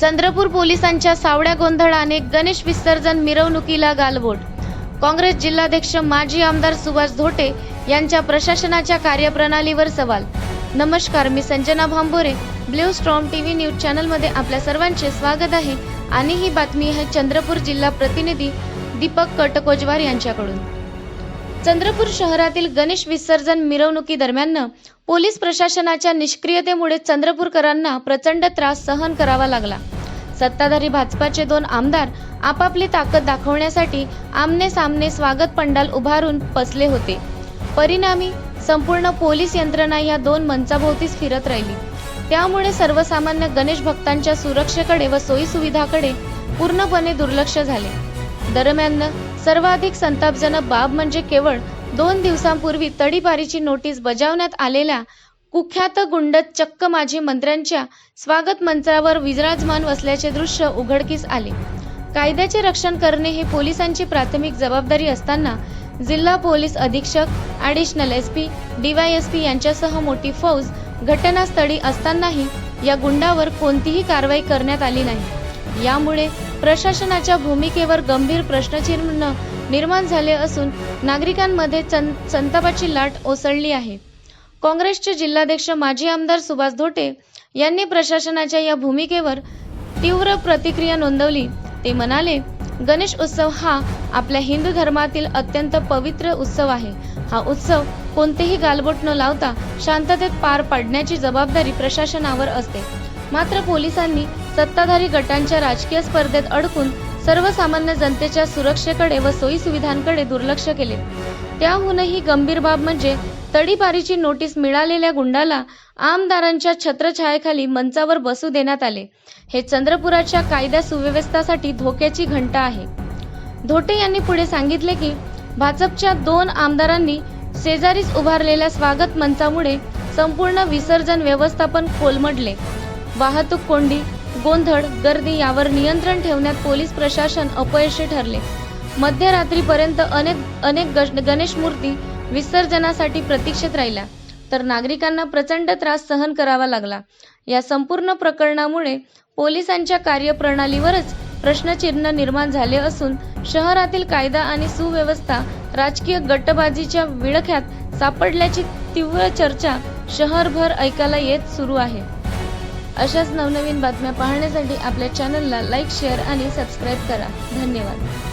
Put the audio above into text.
चंद्रपूर पोलिसांच्या सावड्या गोंधळाने गणेश विसर्जन मिरवणुकीला गालबोट. काँग्रेस जिल्हाध्यक्ष माजी आमदार सुभाष धोटे यांच्या प्रशासनाच्या कार्यप्रणालीवर सवाल. नमस्कार मी Sanjana Bhambore. Blue storm TV news चॅनलमध्ये आपल्या सर्वांचे स्वागत आहे. आणि ही बातमी आहे चंद्रपूर जिल्हा प्रतिनिधी दीपक कटकोजवार यांच्याकडून. चंद्रपूर शहरातील गणेश विसर्जन मिरवणुकीदरम्यान पोलीस प्रशासनाच्या निष्क्रियतेमुळे चंद्रपूरकरांना प्रचंड त्रास सहन करावा लागला. सत्ताधारी भाजपाचे दोन आमदार आपापली ताकद दाखवण्यासाठी आमने सामने स्वागत पंडाल उभारून बसले होते. परिणामी संपूर्ण पोलीस यंत्रणा या दोन मंचाभोवतीच फिरत राहिली. त्यामुळे सर्वसामान्य गणेश भक्तांच्या सुरक्षेकडे व सोयीसुविधाकडे पूर्णपणे दुर्लक्ष झाले. दरम्यान सर्वाधिक संतापजनक बाब म्हणजे केवळ दोन दिवसांपूर्वी तडीपारीची नोटीस बजावण्यात आलेल्या कुख्यात गुंड चक्क माजी मंत्र्यांच्या स्वागत मंचावर विराजमान असल्याचे दृश्य उघडकीस आले. कायद्याचे रक्षण करणे हे पोलिसांची प्राथमिक जबाबदारी असताना जिल्हा पोलीस अधीक्षक ॲडिशनल एस पी डीवायएसपी यांच्यासह मोठी फौज घटनास्थळी असतानाही या गुंडावर कोणतीही कारवाई करण्यात आली नाही. यामुळे प्रशासनाच्या भूमिकेवर गंभीर प्रश्नचिन्ह निर्माण झाले असून नागरिकांमध्ये संतापाची लाट ओसळली आहे. काँग्रेसचे जिल्हाध्यक्ष माजी आमदार सुभाष धोटे यांनी प्रशासनाच्या या भूमिकेवर तीव्र प्रतिक्रिया नोंदवली. ते म्हणाले गणेश उत्सव हा आपल्या हिंदू धर्मातील अत्यंत पवित्र उत्सव आहे. हा उत्सव कोणतेही गालबोट न लावता शांततेत पार पाडण्याची जबाबदारी प्रशासनावर असते. मात्र पोलिसांनी सत्ताधारी गटांच्या राजकीय स्पर्धेत अडकून सर्वसामान्य जनतेच्या सुरक्षेकडे व सोयीसुविधांकडे दुर्लक्ष केले. त्याहूनही गंभीर बाब म्हणजे तडीपारीची नोटीस मिळालेल्या गुंडाला आमदारांच्या छत्रछायेखाली मंचावर बसू देण्यात आले. हे चंद्रपुराच्या कायदा सुव्यवस्थेसाठी धोक्याची घंटा आहे. धोटे यांनी पुढे सांगितले की भाजपच्या दोन आमदारांनी शेजारीच उभारलेल्या स्वागत मंचामुळे संपूर्ण विसर्जन व्यवस्थापन कोलमडले. वाहतूक कोंडी गोंधळ गर्दी यावर नियंत्रण ठेवण्यात पोलीस प्रशासन अपयशी ठरले. मध्यरात्रीपर्यंत अनेक अनेक गणेश मूर्ती विसर्जनासाठी प्रतीक्षेत राहिल्या तर नागरिकांना प्रचंड त्रास सहन करावा लागला. या संपूर्ण प्रकरणामुळे पोलिसांच्या कार्यप्रणालीवरच प्रश्नचिन्ह निर्माण झाले असून शहरातील कायदा आणि सुव्यवस्था राजकीय गटबाजीच्या विळख्यात सापडल्याची तीव्र चर्चा शहरभर ऐकायला येत सुरू आहे. अशाच नवनवीन बातम्या पाहण्यासाठी आपल्या चॅनलला लाईक शेअर आणि सबस्क्राईब करा. धन्यवाद.